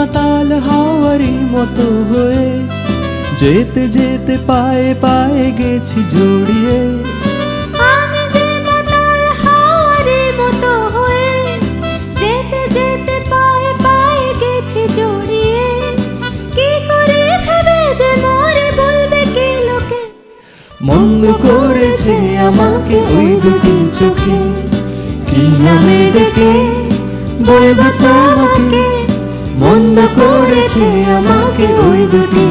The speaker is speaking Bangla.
মাতাল হাওয়ারি মতো হয়ে যেতে যেতে পায়ে পায়ে গেছি জড়িয়ে। মন্দ করেছে আমাকে ওই দুটি চোখে। কি নামে ডেকে বলব তোমাকে? মন্দ করেছে আমাকে ওই দুটি